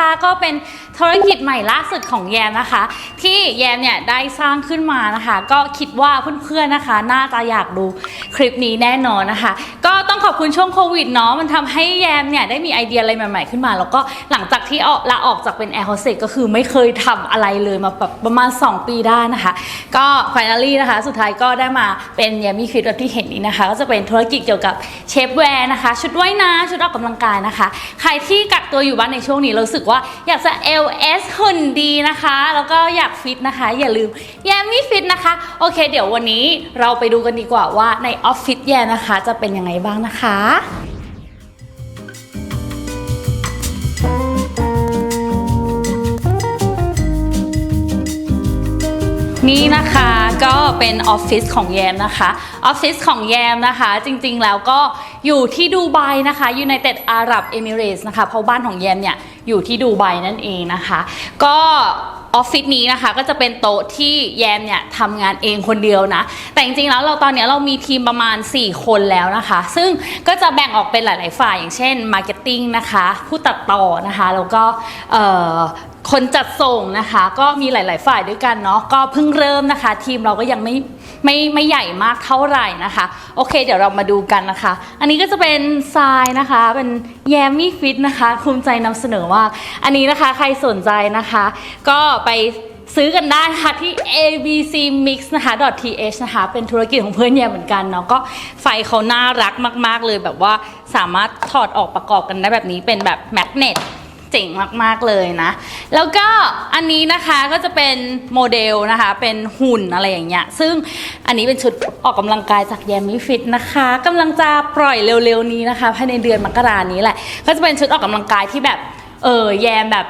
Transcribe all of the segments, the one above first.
นะคะก็เป็น ธุรกิจใหม่ล่าสุดของแยมนะคะ ที่แยมเนี่ยได้สร้างขึ้นมานะคะ ก็คิดว่าเพื่อนๆนะคะ น่าจะอยากดูคลิปนี้แน่นอนนะคะ ก็ต้องขอบคุณช่วงโควิดเนาะมันทำให้แยมเนี่ยได้มีไอเดียอะไรใหม่ๆขึ้นมา แล้วก็หลังจากที่ออกลาออกจากเป็นแอร์โฮสเตสก็คือไม่เคยทำอะไรเลยมาแบบประมาณ 2 ปีได้นะคะ ก็ฟินาลี่นะคะ สุดท้ายก็ได้มาเป็นแยามีฟิตแบบที่เห็นนี้นะคะ ก็จะเป็นธุรกิจเกี่ยวกับเชฟแวร์นะคะ ชุดว่ายน้ำชุดออกกำลังกายนะคะ ใครที่กักตัวอยู่บ้านในช่วงนี้รู้สึกว่าอยากจะเอล S หุ่นดีนะคะ แล้วก็อยากฟิตนะคะ อย่าลืมแยมมี่ฟิตนะคะ โอเค เดี๋ยววันนี้เราไปดูกันดีกว่าว่าในออฟฟิศแยมนะคะ จะเป็นยังไงบ้างนะคะนี่นะคะก็เป็นออฟฟิศของแยมนะคะออฟฟิศของแยมนะคะ จริงๆแล้วก็อยู่ที่ดูไบนะคะ United Arab Emirates นะคะเพราะบ้านของแยมเนี่ย อยู่ที่ดูไบนั่นเองนะคะ ก็ออฟฟิศนี้นะคะก็จะเป็นโต๊ะที่แยมเนี่ยทำงานเองคนเดียวนะ แต่จริงๆแล้วเราตอนนี้เรามีทีมประมาณ 4 คนแล้วนะคะ ซึ่งก็จะแบ่งออกเป็นหลาย ๆ ฝ่ายอย่างเช่น Marketing นะคะ ผู้ตัดต่อนะคะ แล้วก็ คนจัดส่งนะคะ ก็มีหลาย ๆ ฝ่ายด้วยกันเนาะก็เพิ่งเริ่มนะคะ ทีมเราก็ยังไม่ไม่ไม่ใหญ่มากเท่าไหร่นะคะ โอเค เดี๋ยวเรามาดูกันนะคะ อันนี้ก็จะเป็นทรายนะคะ เป็นแยมมี่ฟิตนะคะภูมิใจนำเสนอว่า อันนี้นะคะใครสนใจนะคะ ก็ไปซื้อกันได้ค่ะที่ abcmix นะคะ .th นะคะ เป็นธุรกิจของเพื่อนแยมเหมือนกันเนาะก็ไฟเขาน่ารักมาก ๆ เลยแบบว่าสามารถถอดออกประกอบกันได้แบบนี้เป็นแบบแมกเนต เจ๋งมากๆเลยนะ แล้วก็อันนี้นะคะก็จะเป็นโมเดลนะคะ เป็นหุ่นอะไรอย่างเงี้ย ซึ่งอันนี้เป็นชุดออกกำลังกายจากแยมมิฟิตนะคะกำลังจะปล่อยเร็วๆนี้นะคะภายในเดือนมกรานี้แหละ ก็จะเป็นชุดออกกำลังกายที่แบบเออแยมแบบ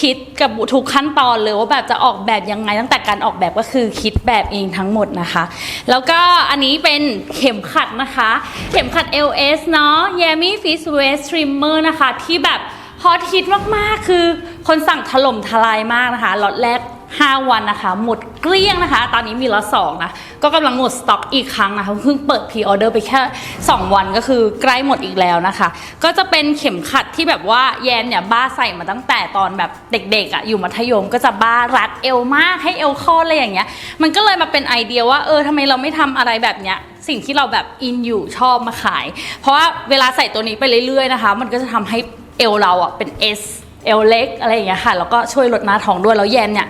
คิดกับทุกขั้นตอนเลยว่าแบบจะออกแบบยังไงตั้งแต่การออกแบบก็คือคิดแบบเองทั้งหมดนะคะ แล้วก็อันนี้เป็นเข็มขัดนะคะ เข็มขัด LS เนาะ Yami Fit Waist Trimmer นะคะที่แบบ ฮอตฮิตมากๆ คือคนสั่งถล่มทลายมากนะคะล็อตแรก 5 วันนะคะ หมดเกลี้ยงนะคะ ตอนนี้มีล็อตสองนะ ก็กำลังหมดสต็อกอีกครั้งนะคะ เพิ่งเปิดพรีออเดอร์ไปแค่ 2 วันก็คือใกล้หมดอีกแล้วนะคะ ก็จะเป็นเข็มขัดที่แบบว่าแยมเนี่ย บ้าใส่มาตั้งแต่ตอนแบบเด็กๆอะ่ะอยู่มัธยมก็จะบ้ารัดเอวมากให้เอวคอดอะไรอย่างเงี้ย มันก็เลยมาเป็นไอเดียว่าเออทำไมเราไม่ทำอะไรแบบเนี้ยสิ่งที่เราแบบอินอยู่ชอบมาขาย เพราะว่าเวลาใส่ตัวนี้ไปเรื่อยๆนะคะ มันก็จะทำให้ เอวเราอะเป็น S เอวเล็กอะไรอย่างเงี้ยค่ะ แล้วก็ช่วยลดหน้าท้องด้วยแล้วแยมเนี่ย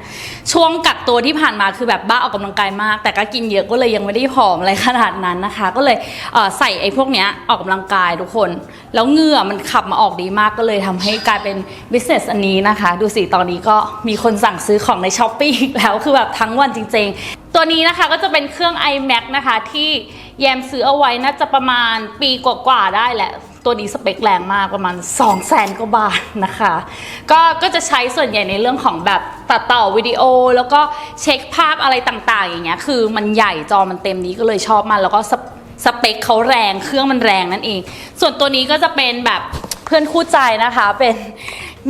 ช่วงกักตัวที่ผ่านมาคือแบบบ้าออกกำลังกายมาก แต่ก็กินเยอะก็เลยยังไม่ได้ผอมอะไรขนาดนั้นนะคะ ก็เลยเใส่ไอ้พวกเนี้ยออกกำลังกายทุกคน แล้วเหงื่อมันขับมาออกดีมากก็เลยทำให้กลายเป็น business อันนี้นะคะ ดูสิตอนนี้ก็มีคนสั่งซื้อของในช้อปปี้อีกแล้วคือแบบทั้งวันจริง ๆ ตัวนี้นะคะก็จะเป็นเครื่อง iMac นะคะที่แยมซื้อเอาไว้น่าจะประมาณปีกว่าๆได้แหละ ตัวนี้สเปคแรงมากประมาณ 2 0 0แสนกว่าบาทนะคะ ก็ก็จะใช้ส่วนใหญ่ในเรื่องของแบบตัดต่อวิดีโอ แล้วก็เช็คภาพอะไรต่างๆ อย่างเงี้ยคือมันใหญ่จอมันเต็มนี้ก็เลยชอบมันแล้วก็สเปสเปคเขาแรงเครื่องมันแรงนั่นเอง ส่วนตัวนี้ก็จะเป็นแบบเพื่อนคู่ใจนะคะเป็น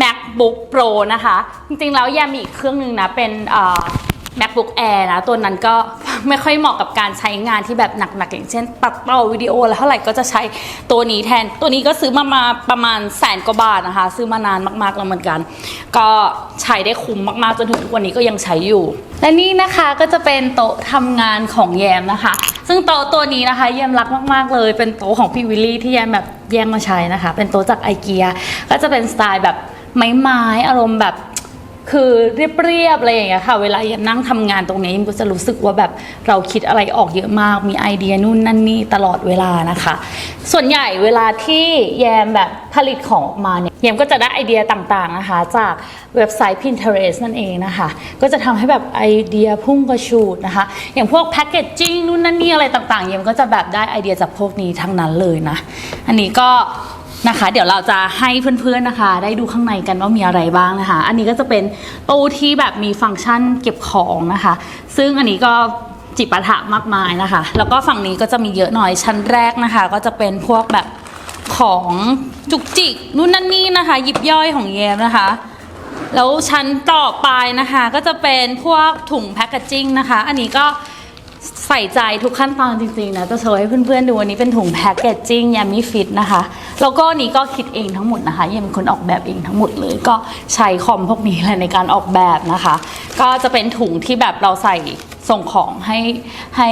MacBook Pro นะคะ จริงๆแล้วแยมมีอีกเครื่องหนึ่งนะเป็นอ่อ MacBook Air นะ ตัวนั้นก็ไม่ค่อยเหมาะกับการใช้งานที่แบบหนักๆ อย่างเช่น ตัดต่อวิดีโอแล้วเท่าไหร่ก็จะใช้ตัวนี้แทน ตัวนี้ก็ซื้อมามาประมาณแสนกว่าบาทนะคะ ซื้อมานานมากๆแล้วเหมือนกัน ก็ใช้ได้คุ้มมากๆ จนถึงทุกวันนี้ก็ยังใช้อยู่ และนี่นะคะก็จะเป็นโต๊ะทำงานของแยมนะคะ ซึ่งโต๊ะตัวนี้นะคะแยมรักมากๆเลย เป็นโต๊ะของพี่วิลลี่ที่แยมแบบแย่งมาใช้นะคะ เป็นโต๊ะจากไอเกียก็จะเป็นสไตล์แบบไม้ๆอารมณ์แบบ คือเรียบๆอะไรอย่างเงี้ยค่ะ เวลายันนั่งทำงานตรงนี้ก็จะรู้สึกว่าแบบเราคิดอะไรออกเยอะมาก มีไอเดียนู่นนั่นนี่ตลอดเวลานะคะ ส่วนใหญ่เวลาที่แยมแบบผลิตของออกมาเนี่ยแยมก็จะได้ไอเดียต่างๆนะคะ จากเว็บไซต์ Pinterest นั่นเองนะคะ ก็จะทำให้แบบไอเดียพุ่งกระชูดนะคะ อย่างพวกแพคเกจจิ้งนู่นนั่นนี่อะไรต่างๆแยมก็จะแบบได้ไอเดียจากพวกนี้ทั้งนั้นเลยนะ อันนี้ก็ นะคะ เดี๋ยวเราจะให้เพื่อนๆนะคะ ได้ดูข้างในกันว่ามีอะไรบ้างนะคะ อันนี้ก็จะเป็นตู้ที่แบบมีฟังก์ชันเก็บของนะคะ ซึ่งอันนี้ก็จิปาถะมากมายนะคะ แล้วก็ฝั่งนี้ก็จะมีเยอะหน่อยชั้นแรกนะคะ ก็จะเป็นพวกแบบของจุกจิกนู่นนั่นนี่นะคะ ยิบย่อยของแยมนะคะ แล้วชั้นต่อไปนะคะ ก็จะเป็นพวกถุงแพคเกจจิ้งนะคะ อันนี้ก็ใส่ใจทุกขั้นตอนจริงๆนะจะโชว์ให้เพื่อนๆดูอันนี้เป็นถุงแพคเกจจิ้งยามิฟิตนะคะ แล้วก็นี้ก็คิดเองทั้งหมดนะคะยังเป็นคนออกแบบเองทั้งหมดเลย ก็ใช้คอมพวกนี้แหละในการออกแบบนะคะ ก็จะเป็นถุงที่แบบเราใส่ส่งของให้ให้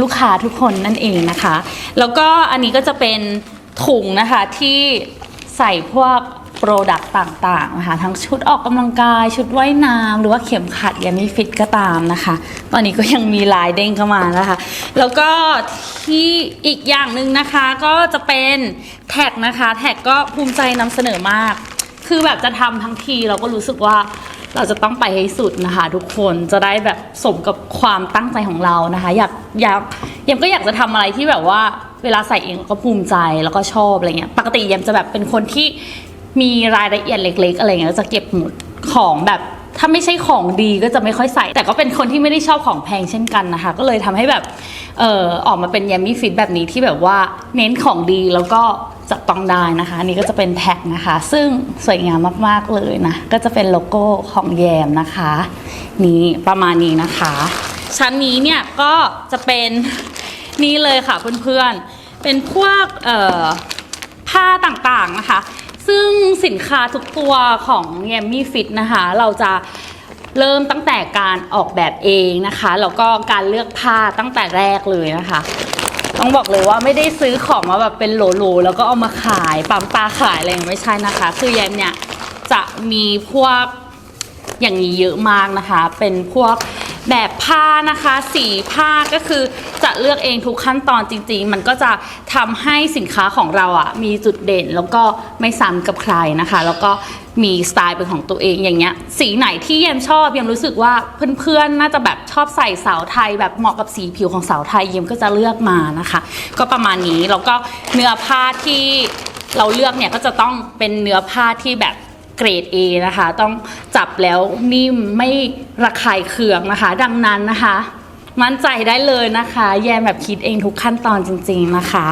ลูกค้าทุกคนนั่นเองนะคะ แล้วก็อันนี้ก็จะเป็นถุงนะคะที่ใส่พวก โปรดักต์ต่างๆนะคะทั้งชุดออกกำลังกาย ชุดว่ายน้ำหรือว่าเข็มขัดยามิฟิตก็ตามนะคะ ตอนนี้ก็ยังมีลายเด้งเข้ามานะคะ แล้วก็ที่อีกอย่างหนึ่งนะคะก็จะเป็นแท็กนะคะแท็กก็ภูมิใจนำเสนอมาก คือแบบจะทำทั้งทีเราก็รู้สึกว่าเราจะต้องไปให้สุดนะคะ ทุกคนจะได้แบบสมกับความตั้งใจของเรานะคะ อยากอยากเยมก็อยากจะทำอะไรที่แบบว่าเวลาใส่เองก็ภูมิใจแล้วก็ชอบอะไรเงี้ยปกติเยมจะแบบเป็นคนที่ มีรายละเอียดเล็ก ๆ อะไรเงี้ยจะเก็บหมดของแบบถ้าไม่ใช่ของดีก็จะไม่ค่อยใส่ แต่ก็เป็นคนที่ไม่ได้ชอบของแพงเช่นกันนะคะ ก็เลยทำให้แบบเออออกมาเป็นยามิฟิตแบบนี้ที่แบบว่าเน้นของดีแล้วก็จับต้องได้นะคะอันนี้ก็จะเป็นแท็กนะคะ ซึ่งสวยงามมากๆเลยนะ ก็จะเป็นโลโก้ของแยมนะคะ นี่ประมาณนี้นะคะ ชั้นนี้เนี่ยก็จะเป็นนี่เลยค่ะเพื่อนๆเป็นพวกเอ่อผ้าต่างๆนะคะ ซึ่งสินค้าทุกตัวของแยมมี่ฟิตนะคะ เราจะเริ่มตั้งแต่การออกแบบเองนะคะแล้วก็การเลือกผ้าตั้งแต่แรกเลยนะคะ ต้องบอกเลยว่าไม่ได้ซื้อของมาแบบเป็นโหลๆแล้วก็เอามาขายปั๊มตาขายอะไรไม่ใช่นะคะ คือแยมเนี่ยจะมีพวกอย่างนี้เยอะมากนะคะ เป็นพวก แบบผ้านะคะ สีผ้าก็คือจะเลือกเองทุกขั้นตอนจริง ๆ มันก็จะทำให้สินค้าของเราอะ่ะมีจุดเด่นแล้วก็ไม่ซ้ำกับใครนะคะ แล้วก็มีสไตล์เป็นของตัวเองอย่างเงี้ย สีไหนที่เยมชอบเยมรู้สึกว่าเพื่อนๆน่าจะแบบชอบใส่สาวไทย แบบเหมาะกับสีผิวของสาวไทยเยมก็จะเลือกมานะคะ ก็ประมาณนี้แล้วก็เนื้อผ้าที่เราเลือกเนี่ยก็จะต้องเป็นเนื้อผ้าที่แบบ เกรด A นะคะ ต้องจับแล้วนิ่มไม่ระคายเคืองนะคะ ดังนั้นนะคะ มั่นใจได้เลยนะคะ แยมแบบคิดเองทุกขั้นตอนจริง ๆนะคะ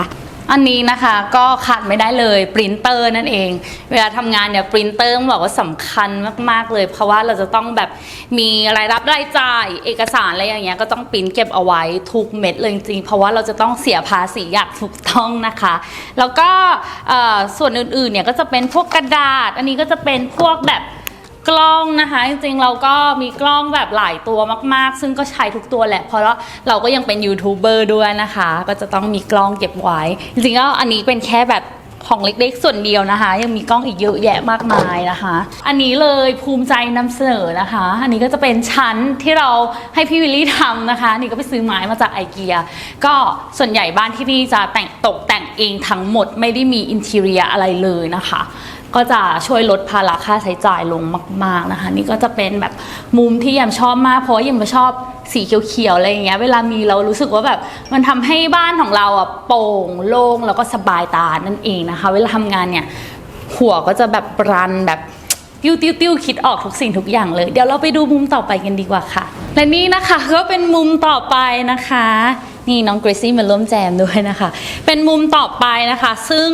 อันนี้นะคะก็ขาดไม่ได้เลยปรินเตอร์นั่นเอง เวลาทำงานเนี่ยปรินเตอร์ต้องบอกว่าสำคัญมากๆเลย เพราะว่าเราจะต้องแบบมีรายรับรายจ่ายเอกสารอะไรอย่างเงี้ยก็ต้องปรินเก็บเอาไว้ทุกเม็ดเลยจริงๆเพราะว่าเราจะต้องเสียภาษีอย่างถูกต้องนะคะ แล้วก็ส่วนอื่นๆเนี่ยก็จะเป็นพวกกระดาษ อันนี้ก็จะเป็นพวกแบบ กล้องนะคะจริงๆเราก็มีกล้องแบบหลายตัวมากๆ ซึ่งก็ใช้ทุกตัวแหละ เพราะว่าเราก็ยังเป็นยูทูบเบอร์ด้วยนะคะ ก็จะต้องมีกล้องเก็บไว้ จริงๆก็อันนี้เป็นแค่แบบของเล็กๆ ส่วนเดียวนะคะ ยังมีกล้องอีกเยอะแยะมากมายนะคะ อันนี้เลยภูมิใจนำเสนอนะคะ อันนี้ก็จะเป็นชั้นที่เราให้พี่วิลลี่ทำนะคะ นี่ก็ไปซื้อไม้มาจากไอเกียก็ส่วนใหญ่บ้านที่นี่จะแต่งตกแต่งเองทั้งหมดไม่ได้มีอินเทเรียอะไรเลยนะคะ ก็จะช่วยลดภาระค่าใช้จ่ายลงมาก ๆนะคะ นี่ก็จะเป็นแบบมุมที่ยมชอบมากเพราะยังชอบสีเขียวๆอะไรอย่างเงี้ยเวลามีเรารู้สึกว่าแบบมันทำให้บ้านของเราอะโปร่งโล่งแล้วก็สบายตานั่นเองนะคะ เวลาทำงานเนี่ยหัวก็จะแบบรันแบบติ้วติ้วติ้วคิดออกทุกสิ่งทุกอย่างเลย เดี๋ยวเราไปดูมุมต่อไปกันดีกว่าค่ะ และนี่นะคะก็เป็นมุมต่อไปนะคะ นี่น้องเกรซี่มาร่วมแจมด้วยนะคะ เป็นมุมต่อไปนะคะ ซึ่ง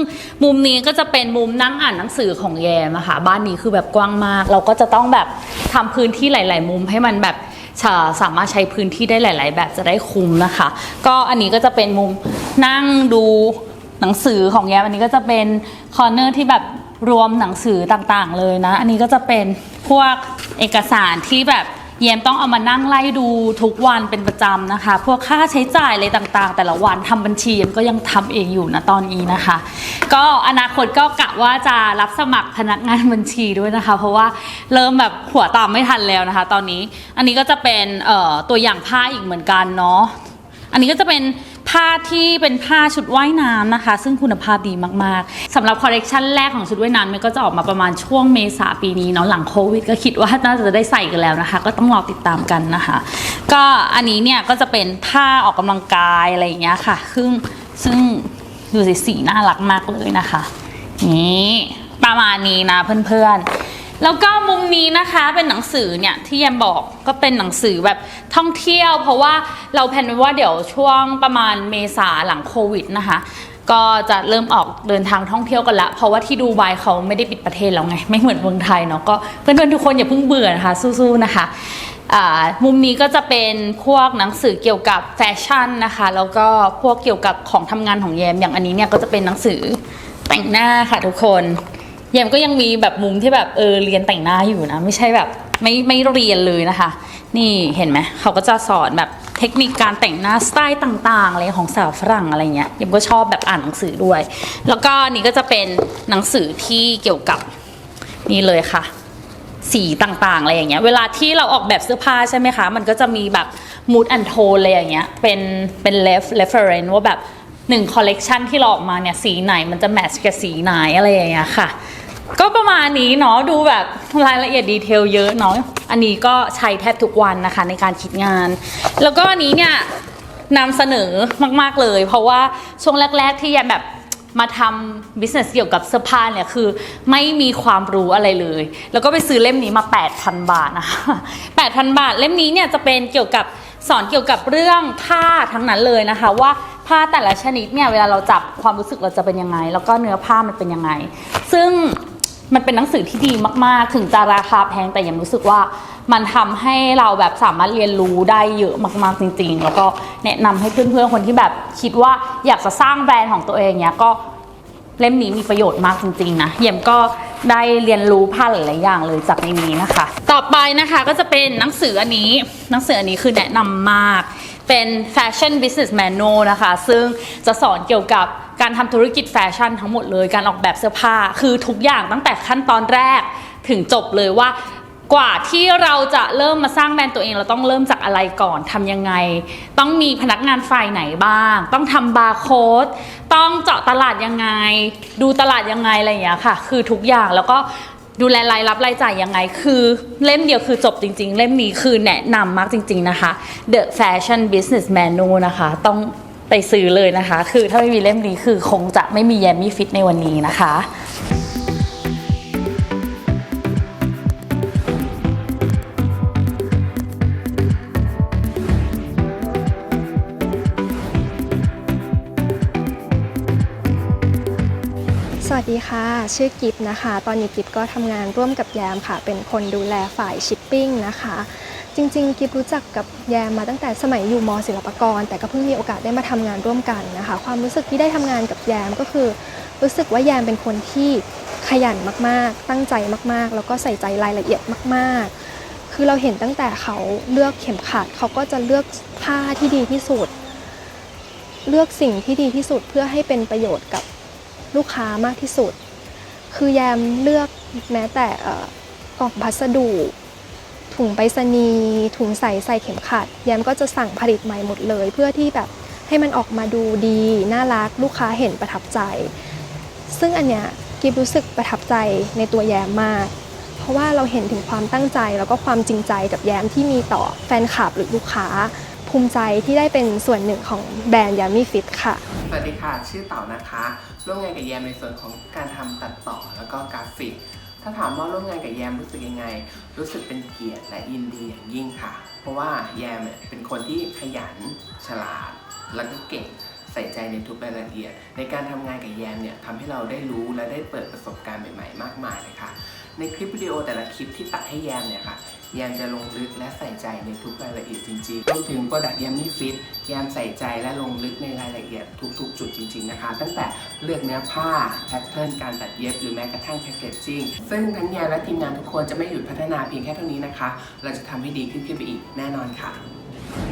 มุมนี้ก็จะเป็นมุมนั่งอ่านหนังสือของแยมนะคะบ้านนี้คือแบบกว้างมาก เราก็จะต้องแบบทำพื้นที่หลาย ๆ มุมให้มันแบบสามารถใช้พื้นที่ได้หลาย ๆ แบบจะได้คุ้มนะคะ ก็อันนี้ก็จะเป็นมุมนั่งดูหนังสือของแยมอันนี้ก็จะเป็นคอร์เนอร์ที่แบบรวมหนังสือต่าง ๆ เลยนะ อันนี้ก็จะเป็นพวกเอกสารที่แบบ เยมต้องเอามานั่งไล่ดูทุกวันเป็นประจำนะคะ พวกค่าใช้จ่ายอะไรต่างๆ แต่ละวันทำบัญชีเยมก็ยังทำเองอยู่นะตอนนี้นะคะ ก็อนาคตก็กะว่าจะรับสมัครพนักงานบัญชีด้วยนะคะ เพราะว่าเริ่มแบบหัวตามไม่ทันแล้วนะคะ ตอนนี้อันนี้ก็จะเป็นตัวอย่างผ้าอีกเหมือนกันเนาะอันนี้ก็จะเป็น ผ้าที่เป็นผ้าชุดว่ายน้ำนะคะ ซึ่งคุณภาพดีมากๆสำหรับคอลเลกชันแรกของชุดว่ายน้ำมันก็จะออกมาประมาณช่วงเมษาปีนี้เนาะหลังโควิด ก็คิดว่าน่าจะได้ใส่กันแล้วนะคะ ก็ต้องรอติดตามกันนะคะ ก็อันนี้เนี่ยก็จะเป็นผ้าออกกำลังกายอะไรอย่างเงี้ยค่ะซึ่งซึ่งดูสิสีน่ารักมากเลยนะคะนี่ประมาณนี้นะเพื่อนๆ แล้วก็มุมนี้นะคะเป็นหนังสือเนี่ยที่แยมบอกก็เป็นหนังสือแบบท่องเที่ยว เพราะว่าเราแพลนไว้ว่าเดี๋ยวช่วงประมาณเมษาหลังโควิดนะคะ ก็จะเริ่มออกเดินทางท่องเที่ยวกันละ เพราะว่าที่ดูไบเขาไม่ได้ปิดประเทศแล้วไง ไม่เหมือนเมืองไทยเนาะก็เพื่อนๆทุกคนอย่าเพิ่งเบื่อนะคะสู้ๆนะคะมุมนี้ก็จะเป็นพวกหนังสือเกี่ยวกับแฟชั่นนะคะ แล้วก็พวกเกี่ยวกับของทำงานของแยมอย่างอันนี้เนี่ยก็จะเป็นหนังสือแต่งหน้าค่ะทุกคน แยมก็ยังมีแบบมุมที่แบบเออเรียนแต่งหน้าอยู่นะ ไม่ใช่แบบไม่ไม่เรียนเลยนะคะ นี่เห็นไหมเขาก็จะสอนแบบเทคนิคการแต่งหน้าสไตล์ต่างๆอะไรของสาวฝรั่งอะไรเงี้ยยมก็ชอบแบบอ่านหนังสือด้วย แล้วก็นี่ก็จะเป็นหนังสือที่เกี่ยวกับนี่เลยค่ะ สีต่างๆอะไรอย่างเงี้ยเวลาที่เราออกแบบเสื้อผ้าใช่ไหมคะ มันก็จะมีแบบ mood and tone อะไรอย่างเงี้ยเป็นเป็น ref reference ว่าแบบ หนึ่งคอลเลกชันที่เราออกมาเนี่ยสีไหนมันจะแมทช์กับสีไหนอะไรอย่างเงี้ยค่ะ ก็ประมาณนี้เนาะดูแบบรายละเอียดดีเทลเยอะเนาะอันนี้ก็ใช้แทบทุกวันนะคะในการคิดงาน แล้วก็อันนี้เนี่ยนำเสนอมาก ๆ เลย เพราะว่าช่วงแรก ๆ ที่แยมแบบมาทำ business เกี่ยวกับเสื้อผ้าเนี่ยคือไม่มีความรู้อะไรเลย แล้วก็ไปซื้อเล่มนี้มา 8,000 บาทนะคะ8,000 บาท เล่มนี้เนี่ยจะเป็นเกี่ยวกับสอนเกี่ยวกับเรื่องผ้าทั้งนั้นเลยนะคะว่า ผ้าแต่ละชนิดเนี่ยเวลาเราจับความรู้สึกเราจะเป็นยังไง แล้วก็เนื้อผ้ามันเป็นยังไง ซึ่งมันเป็นหนังสือที่ดีมาก ๆ ถึงจะราคาแพงแต่ยังรู้สึกว่ามันทำให้เราแบบสามารถเรียนรู้ได้เยอะมาก ๆ จริง ๆ แล้วก็แนะนำให้เพื่อน ๆ คนที่แบบคิดว่าอยากจะสร้างแบรนด์ของตัวเองเนี้ยก็เล่มนี้มีประโยชน์มากจริง ๆ นะ เยี่ยมก็ได้เรียนรู้ผ้าหลายๆอย่างเลยจากในนี้นะคะ ต่อไปนะคะก็จะเป็นหนังสืออันนี้ หนังสืออันนี้คือแนะนำมาก เป็น Fashion Business Manual นะคะ ซึ่งจะสอนเกี่ยวกับการทำธุรกิจแฟชั่นทั้งหมดเลย การออกแบบเสื้อผ้า คือทุกอย่างตั้งแต่ขั้นตอนแรกถึงจบเลยว่ากว่าที่เราจะเริ่มมาสร้างแบรนด์ตัวเอง เราต้องเริ่มจากอะไรก่อนทำยังไง ต้องมีพนักงานฝ่ายไหนบ้าง ต้องทำบาร์โค้ดต้องเจาะตลาดยังไง ดูตลาดยังไงอะไรอย่างเงี้ยค่ะ คือทุกอย่างแล้วก็ ดูแลรายรับรายจ่ายยังไง คือเล่มเดียวคือจบจริง ๆ เล่มนี้คือแนะนำมากจริง ๆนะคะ The Fashion Business Manual นะคะ ต้องไปซื้อเลยนะคะ คือถ้าไม่มีเล่มนี้คือคงจะไม่มีแยมมี่ฟิตในวันนี้นะคะ วัสดีค่ะ ชื่อกิฟนะคะ ตอนนี้กิฟก็ทำงานร่วมกับแยมค่ะ เป็นคนดูแลฝ่ายชิปปิ้งนะคะ จริงๆ กิฟรู้จักกับแยมมาตั้งแต่สมัยอยู่มศิลปากร แต่ก็เพิ่งมีโอกาสได้มาทำงานร่วมกันนะคะ ความรู้สึกที่ได้ทำงานกับแยมก็คือ รู้สึกว่าแยมเป็นคนที่ขยันมากๆ ตั้งใจมากๆ แล้วก็ใส่ใจรายละเอียดมาก ๆ คือเราเห็นตั้งแต่เขาเลือกเข็มขัดเขาก็จะเลือกผ้าที่ดีที่สุด เลือกสิ่งที่ดีที่สุดเพื่อให้เป็นประโยชน์กับ ลูกค้ามากที่สุด คือแยมเลือกแม้แต่กล่องพัสดุถุงไปรษณีย์ถุงใส่ใส่เข็มขัด แยมก็จะสั่งผลิตใหม่หมดเลย เพื่อที่แบบให้มันออกมาดูดี น่ารักลูกค้าเห็นประทับใจ ซึ่งอันเนี้ยกิฟรู้สึกประทับใจในตัวแยมมาก เพราะว่าเราเห็นถึงความตั้งใจแล้วก็ความจริงใจกับแยมที่มีต่อแฟนคลับหรือลูกค้า ภูมิใจที่ได้เป็นส่วนหนึ่งของแบรนด์ยามี่ฟิตค่ะ สวัสดีค่ะ ชื่อเต่านะคะ ร่วมงานกับแยมในส่วนของการทำตัดต่อแล้วก็กราฟิก ถ้าถามว่าร่วมงานกับแยมรู้สึกยังไง รู้สึกเป็นเกียรติและยินดีอย่างยิ่งค่ะ เพราะว่าแยมเนี่ยเป็นคนที่ขยัน ฉลาด แล้วก็เก่งใส่ใจในทุกรายละเอียด ในการทำงานกับแยมเนี่ยทำให้เราได้รู้และได้เปิดประสบการณ์ใหม่ๆ มากมายเลยค่ะ ในคลิปวิดีโอแต่ละคลิปที่ตัดให้แยมเนี่ยค่ะ แยมจะลงลึกและใส่ใจในทุกรายละเอียดจริงๆรวมถึง Product Yummy Fit แยมใส่ใจและลงลึกในรายละเอียดทุก ๆ จุดจริง ๆนะคะ ตั้งแต่เลือกเนื้อผ้าแพทเทิร์นการตัดเย็บหรือแม้กระทั่งแพคเกจจิ้งซึ่งทั้งแยมและทีมงานทุกคนจะไม่หยุดพัฒนาเพียงแค่เท่านี้นะคะ เราจะทำให้ดีขึ้นขึ้นไปอีกแน่นอนค่ะ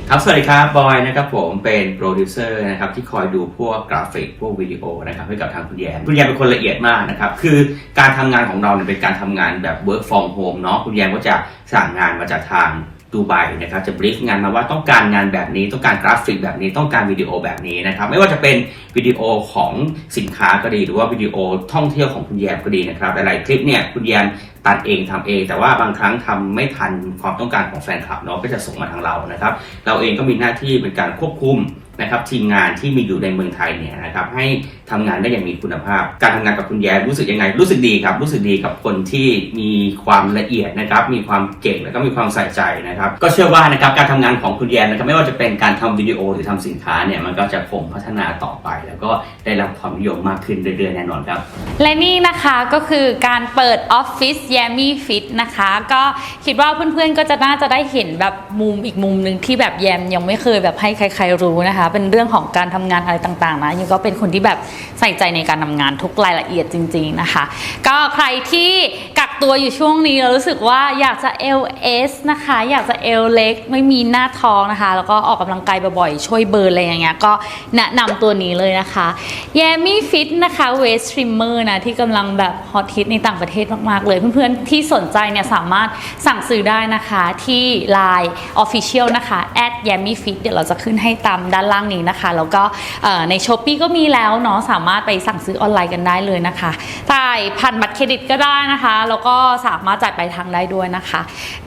ครับ สวัสดีครับ บอยนะครับผมเป็นโปรดิวเซอร์นะครับที่คอยดูพวกกราฟิกพวกวิดีโอนะครับให้กับทางคุณแยมคุณแยมเป็นคนละเอียดมากนะครับ คือการทำงานของเราเนี่ยเป็นการทำงานแบบ work from home เนาะคุณแยมก็จะสั่งงานมาจากทาง ดูไบนะครับจะบรีฟงานมาว่าต้องการงานแบบนี้ต้องการกราฟิกแบบนี้ต้องการวิดีโอแบบนี้นะครับไม่ว่าจะเป็นวิดีโอของสินค้าก็ดี หรือว่าวิดีโอท่องเที่ยวของคุณแยมก็ดีนะครับหลายๆคลิปเนี่ยคุณแยมตัดเองทำเอง แต่ว่าบางครั้งทำไม่ทันความต้องการของแฟนคลับเนาะก็จะส่งมาทางเรานะครับเราเองก็มีหน้าที่เป็นการควบคุมนะครับทีมงานที่มีอยู่ในเมืองไทยเนี่ยนะครับให้ทำงานได้อย่างมีคุณภาพ การทำงานกับคุณแย้มรู้สึกยังไง รู้สึกดีครับ รู้สึกดีกับคนที่มีความละเอียดนะครับ มีความเก่งแล้วก็มีความใส่ใจนะครับ ก็เชื่อว่านะครับการทำงานของคุณแย้มนะครับไม่ว่าจะเป็นการทำวิดีโอหรือทำสินค้าเนี่ยมันก็จะคงพัฒนาต่อไป แล้วก็ได้รับความนิยมมากขึ้นเรื่อยๆแน่นอนครับ และนี่นะคะก็คือการเปิดออฟฟิศแยมมี่ฟิตนะคะ ก็คิดว่าเพื่อนๆก็จะน่าจะได้เห็นแบบมุมอีกมุมหนึ่งที่แบบแยมยังไม่เคยแบบให้ใคร ๆรู้นะคะ เป็นเรื่องของการทำงานอะไรต่างๆนะยังก็เป็นคนที่แบบใส่ใจในการทำงานทุกรายละเอียดจริง ๆนะคะ ก็ใครที่กักตัวอยู่ช่วงนี้แล้วรู้สึกว่าอยากจะ LS นะคะ อยากจะ L เล็กไม่มีหน้าท้องนะคะ แล้วก็ออกกำลังกายบ่อยๆ ช่วยเบิร์นอะไรอย่างเงี้ยก็แนะนำตัวนี้เลยนะคะแยมี่ฟิตนะคะเวสทริมเมอร์นะที่กำลังแบบฮอตฮิตในต่างประเทศมากๆเลย เพื่อนๆที่สนใจเนี่ยสามารถสั่งซื้อได้นะคะที่ Line Official นะคะ at yammy fit เดี๋ยวเราจะขึ้นให้ตามด้านล่างนี้นะคะ แล้วก็ใน s h อ p e e ก็มีแล้วเนาะสามารถไปสั่งซื้อออนไลน์กันได้เลยนะคะจ่ายผ่านบัตรเครดิตก็ได้นะคะ แล้วก็สามารถจ่ายปลายทางได้ด้วยนะคะ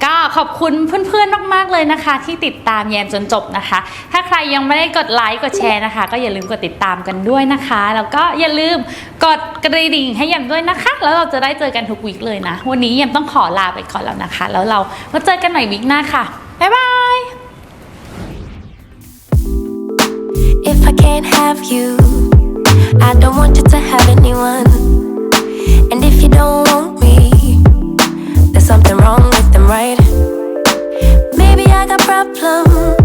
ก็ขอบคุณเพื่อนๆมากๆเลยนะคะ ที่ติดตามแยมจนจบนะคะ ถ้าใครยังไม่ได้กดไลค์กดแชร์นะคะ ก็อย่าลืมกดติดตามกันด้วยนะคะ แล้วก็อย่าลืมกดกระดิ่งให้แยมด้วยนะคะ แล้วเราจะได้เจอกันทุกวีคเลยนะ วันนี้แยมต้องขอลาไปก่อนแล้วนะคะ แล้วเรามาเจอกันใหม่วีคหน้าค่ะบ๊ายบาย If I can't have you, I don't want you to have anyone. And if you don't want me, there's something wrong with them, right? Maybe I got problems,